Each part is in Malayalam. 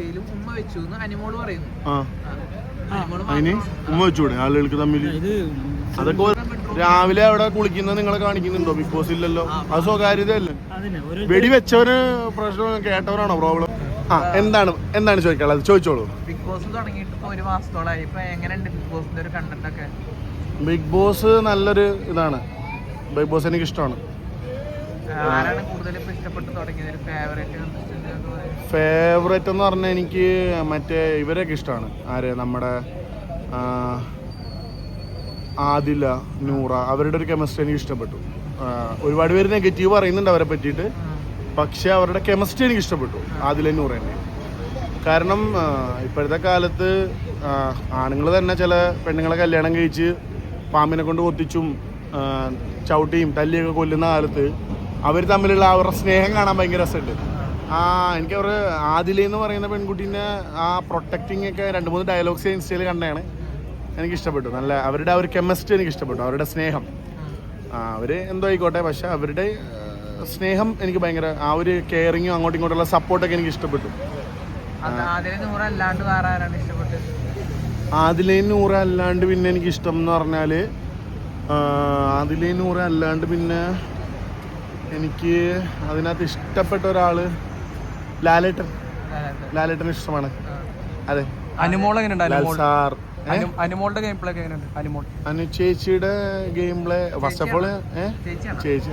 ജിസയിലും ഉമ്മ വെച്ചു എന്ന് അനിമോൾ പറയുന്നു. അതിന് ഉമ്മ വെച്ചൂടെ ആളുകൾക്ക് തമ്മിൽ അതൊക്കെ രാവിലെ അവിടെ കുളിക്കുന്നത് നിങ്ങളെ കാണിക്കുന്നുണ്ടോ? ബിഗ് ബോസ് ഇല്ലല്ലോ. അത് സ്വകാര്യതയല്ലേ? വെടി ഒരു വെടിവെച്ചവന് പ്രശ്നം കേട്ടവരാണോ പ്രോബ്ലം ആ എന്താണ് എന്താണ് ചോദിക്കാനുള്ളത്? ചോദിച്ചോളൂ. ബിഗ് ബോസ് തുടങ്ങിയിട്ട് ഇപ്പൊ ഒരു മാസത്തോളായി. ഇപ്പൊ എങ്ങനെയുണ്ട് ബിഗ് ബോസിന്റെ ഒരു കണ്ടന്റ് ഒക്കെ? ബിഗ് ബോസ് നല്ലൊരു ഇതാണ്. ബിഗ് ബോസ് എനിക്ക് ഇഷ്ടമാണ് ആരാണ് കൂടുതൽ ഇപ്പൊ ഇഷ്ടപ്പെട്ട് തുടങ്ങിയത് ഒരു ഫേവറേറ്റ് എന്ന് പറഞ്ഞാൽ എനിക്ക് മറ്റേ ഇവരെയൊക്കെ ഇഷ്ടമാണ് ആര്? നമ്മുടെ ആദില നൂറ അവരുടെ ഒരു കെമിസ്ട്രി എനിക്ക് ഇഷ്ടപ്പെട്ടു. ഒരുപാട് പേര് നെഗറ്റീവ് പറയുന്നുണ്ട് അവരെ പറ്റിയിട്ട്. പക്ഷേ അവരുടെ കെമിസ്ട്രി എനിക്ക് ഇഷ്ടപ്പെട്ടു ആദില നൂറേനെ കാരണം ഇപ്പോഴത്തെ കാലത്ത് ആണുങ്ങൾ തന്നെ ചില പെണ്ണുങ്ങളെ കല്യാണം കഴിച്ച് പാമ്പിനെ കൊണ്ട് കൊത്തിച്ചും ചവിട്ടിയും തല്ലിയൊക്കെ കൊല്ലുന്ന കാലത്ത് അവർ തമ്മിലുള്ള അവരുടെ സ്നേഹം കാണാൻ ഭയങ്കര രസമുണ്ട്. ആ എനിക്ക് അവർ ആദില എന്ന് പറയുന്ന പെൺകുട്ടീനെ ആ പ്രൊട്ടക്റ്റിംഗ് ഒക്കെ രണ്ട് മൂന്ന് ഡയലോഗ്സ് ഇൻസ്റ്റയിൽ കണ്ടാണ് എനിക്ക് ഇഷ്ടപ്പെട്ടു. നല്ല അവരുടെ ആ ഒരു കെമിസ്ട്രി എനിക്ക് ഇഷ്ടപ്പെട്ടു. അവരുടെ സ്നേഹം. ആ അവർ എന്തോ ആയിക്കോട്ടെ പക്ഷെ അവരുടെ സ്നേഹം എനിക്ക് ഭയങ്കര ആ ഒരു കെയറിങ്ങും അങ്ങോട്ടും ഇങ്ങോട്ടുള്ള സപ്പോർട്ടൊക്കെ എനിക്ക് ഇഷ്ടപ്പെട്ടു. ആദിലേ നൂറ് അല്ലാണ്ട് പിന്നെ എനിക്ക് ഇഷ്ടം എന്ന് പറഞ്ഞാൽ ആദിലേ നൂറ് അല്ലാണ്ട് പിന്നെ എനിക്ക് അതിനകത്ത് ഇഷ്ടപ്പെട്ട ഒരാൾ ലാലേട്ടൻ. ലാലേട്ടൻ. ഇഷ്ടമാണ്. അതെ. അനിമോൾ സാർ? അനു- അനുമോളുടെ ഗെയിം പ്ലേ ഒക്കെ അനിമോൾ. അനു ചേച്ചിയുടെ game play first of all ചേച്ചി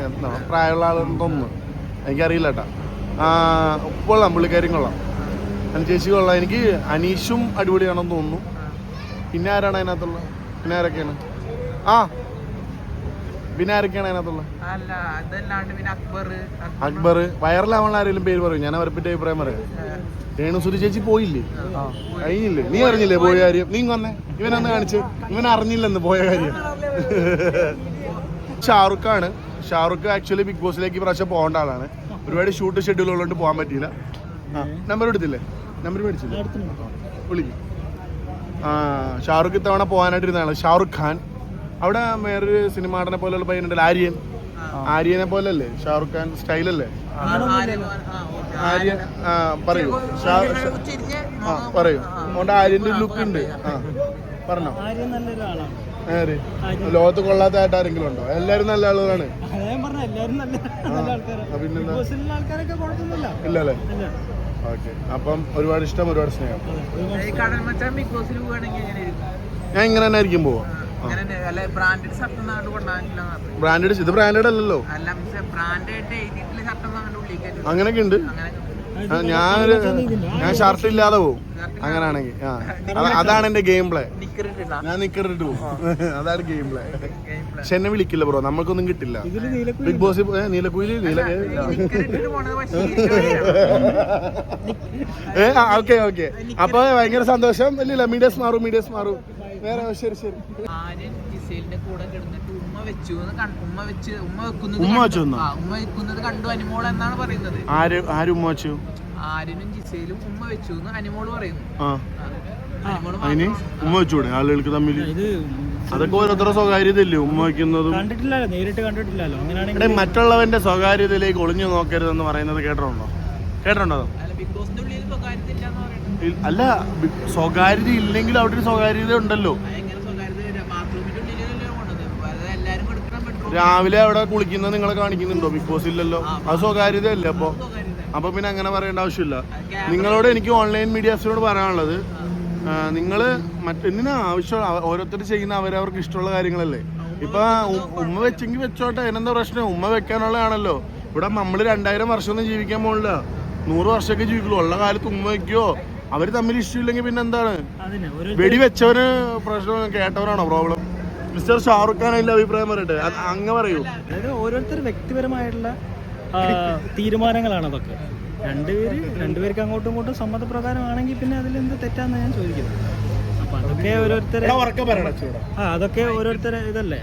പ്രായമുള്ള ആളെന്ന് തോന്നുന്നു. എനിക്കറിയില്ല കേട്ടാ കൊള്ളാം പുള്ളിക്കാരും കൊള്ളാം. അനു ചേച്ചി കൊള്ളാം. എനിക്ക് അനീഷും അടിപൊളിയാണെന്ന് തോന്നുന്നു. പിന്നെ ആരാണ് അതിനകത്തുള്ള? പിന്നെ ആരൊക്കെയാണ്? ആ പിന്നെ ആരൊക്കെയാണ് അതിനകത്തുള്ളത് അല്ല അതല്ലാണ്ട് പിന്നെ അക്ബർ അക്ബർ. ആരെങ്കിലും പേര് പറയും. ഞാൻ അവരെ പറ്റി അഭിപ്രായം പറയാം. രേണുസുരി ചേച്ചി പോയില്ലേ? കഴിഞ്ഞില്ലേ? നീ അറിഞ്ഞില്ലേ പോയ. കാര്യം? നീ വന്നേ. ഇവനൊന്ന് കാണിച്ച്. ഇവൻ അറിഞ്ഞില്ലെന്ന് പോയ കാര്യം. ഷാറുഖ് ആണ് ഷാറുഖ് ആക്ച്വലി ബിഗ് ബോസിലേക്ക് പ്രാവശ്യം പോകേണ്ട ആളാണ്. ഒരുപാട് ഷൂട്ട് ഷെഡ്യൂൾ ഉള്ളതുകൊണ്ട് പോകാൻ പറ്റിയില്ല. നമ്പർ എടുത്തില്ലേ? നമ്പർ മേടിച്ചില്ലേ? വിളിക്കും. ആ ഷാറുഖ് ഇത്തവണ പോകാനായിട്ടിരുന്ന ആൾ ഷാറുഖ് ഖാൻ. അവിടെ വേറൊരു സിനിമാടനെ പോലെയുള്ള പയ്യനുണ്ടല്ലോ ആര്യൻ. ആര്യനെ പോലല്ലേ ഷാറുഖ് ഖാൻ സ്റ്റൈലല്ലേ? ആര്യൻ ആ പറയൂ. ആ പറയൂ. അതുകൊണ്ട് ആര്യന്റെ ലുക്ക് ഉണ്ട്. ആ പറഞ്ഞോ. ആര്യം നല്ലൊരു ആളാണ് ആര് ലോകത്ത് കൊള്ളാത്തതായിട്ട് ആരെങ്കിലും ഉണ്ടോ? എല്ലാരും നല്ല ആളുകളാണ്. അതാ ഞാൻ പറഞ്ഞ എല്ലാവരും നല്ല നല്ല ആൾക്കാരാണ്. ആ, പിന്നെന്താ ഇല്ലല്ലേ? അല്ല ഓക്കെ. അപ്പം ഒരുപാട് ഇഷ്ടം ഒരുപാട് സ്നേഹം. ഞാൻ ഇങ്ങനെ തന്നെ ആയിരിക്കും പോവാ അല്ല ബ്രാൻഡഡ് ഷർട്ട് നാട് കൊണ്ടാകില്ല ബ്രാൻഡഡ് ഇത് ബ്രാൻഡഡ് അല്ലല്ലോ. അങ്ങനെയൊക്കെ ഉണ്ട്. ഞാൻ ഞാനൊരു ഞാൻ ഷർട്ട് ഇല്ലാതെ പോവും. അങ്ങനാണെങ്കിൽ ആ. അതാണ് എന്റെ ഗെയിം പ്ലേ ഞാൻ നിക്കറിട്ട് പോവും. അതാണ് ഗെയിം പ്ലേ പക്ഷെ എന്നെ വിളിക്കില്ല ബ്രോ നമ്മൾക്കൊന്നും കിട്ടില്ല. ബിഗ് ബോസ് നീലക്കുയിൽ നീല ഏ ഓക്കെ ഓക്കെ. അപ്പൊ ഭയങ്കര സന്തോഷം. ഇല്ല മീഡിയസ് മാറും മീഡിയസ് മാറും. വേറെ ശരി ശരി. ആര്യൻ ജിസേലിന്റെ കൂടെ കിടന്നിട്ട് ഉമ്മ വെച്ചു എന്ന് കണ്ട്- ഉമ്മ വെച്ച് ഉമ്മ വെക്കുന്നത് ഉമ്മ കണ്ടു. വെച്ചു ആ, ഉമ്മ വെക്കുന്നത് കണ്ടു അനിമോൾ എന്നാണ് പറയുന്നത്. ആര് ആര് ഉമ്മ വെച്ചു? ആര്യനും ജിസേലും ഉമ്മ വെച്ചു എന്ന് അനിമോൾ പറയുന്നു. അതിന് ഉമ്മ വെച്ചൂടെ ആളുകൾക്ക് തമ്മിൽ അതൊക്കെ ഓരോരുത്തരുടെ സ്വകാര്യതയില്ലേ ഉമ്മ വയ്ക്കുന്നതും കണ്ടിട്ടില്ലല്ലോ നേരിട്ട് കണ്ടിട്ടില്ലല്ലോ. അങ്ങനെയാണെങ്കിൽ മറ്റുള്ളവന്റെ സ്വകാര്യതയിലേക്ക് ഒളിഞ്ഞു നോക്കരുതെന്ന് പറയുന്നത് കേട്ടിട്ടുണ്ടോ? കേട്ടിട്ടുണ്ടോ? ബിഗ് ബോസിന്റെ ഉള്ളിൽ സ്വകാര്യത അല്ല സ്വകാര്യത ഇല്ലെങ്കിൽ അവിടെ ഒരു സ്വകാര്യത ഉണ്ടല്ലോ. രാവിലെ അവിടെ കുളിക്കുന്നത് നിങ്ങളെ കാണിക്കുന്നുണ്ടോ? ബിഗ് ബോസ് ഇല്ലല്ലോ. അത് സ്വകാര്യതയല്ലേ അപ്പൊ? സ്വകാര്യത. അപ്പൊ പിന്നെ അങ്ങനെ പറയേണ്ട ആവശ്യമില്ല. നിങ്ങളോട് എനിക്ക് ഓൺലൈൻ മീഡിയാസിനോട് പറയാനുള്ളത് നിങ്ങൾ മറ്റെന്തിനാ ആവശ്യം? ഓരോരുത്തർ ചെയ്യുന്ന അവരവർക്ക് ഇഷ്ടമുള്ള കാര്യങ്ങളല്ലേ. ഇപ്പൊ ഉമ്മ വെച്ചെങ്കിൽ വെച്ചോട്ടെ അതിനെന്താ പ്രശ്നം? ഉമ്മ വെക്കാനുള്ളതാണല്ലോ. ഇവിടെ നമ്മൾ രണ്ടായിരം വർഷമൊന്നും ജീവിക്കാൻ പോകുന്നില്ല നൂറ് വർഷമൊക്കെ ജീവിക്കുള്ളൂ. ഉള്ള കാലത്ത് ഉമ്മ വെക്കോ അവർ തമ്മിൽ ഇഷ്യൂ ഇല്ലെങ്കിൽ പിന്നെ എന്താണ്? വെടിവെച്ചവന് പ്രശ്നം കേട്ടവനാണോ പ്രോബ്ലം മിസ്റ്റർ ഷാറുഖ് ഖാൻ അതിന്റെ അഭിപ്രായം പറയട്ടെ. അങ്ങ് പറയൂ. അതായത് ഓരോരുത്തർ വ്യക്തിപരമായിട്ടുള്ള തീരുമാനങ്ങളാണ് അതൊക്കെ. രണ്ടുപേര് രണ്ടുപേർക്ക് അങ്ങോട്ടും ഇങ്ങോട്ടും സമ്മതപ്രകാരമാണെങ്കിൽ പിന്നെ അതിൽ എന്ത് തെറ്റാന്ന് ഞാൻ ചോദിക്കുന്നു അപ്പൊ അതൊക്കെ ഓരോരുത്തരെ ആ അതൊക്കെ ഓരോരുത്തരെ ഇതല്ലേ?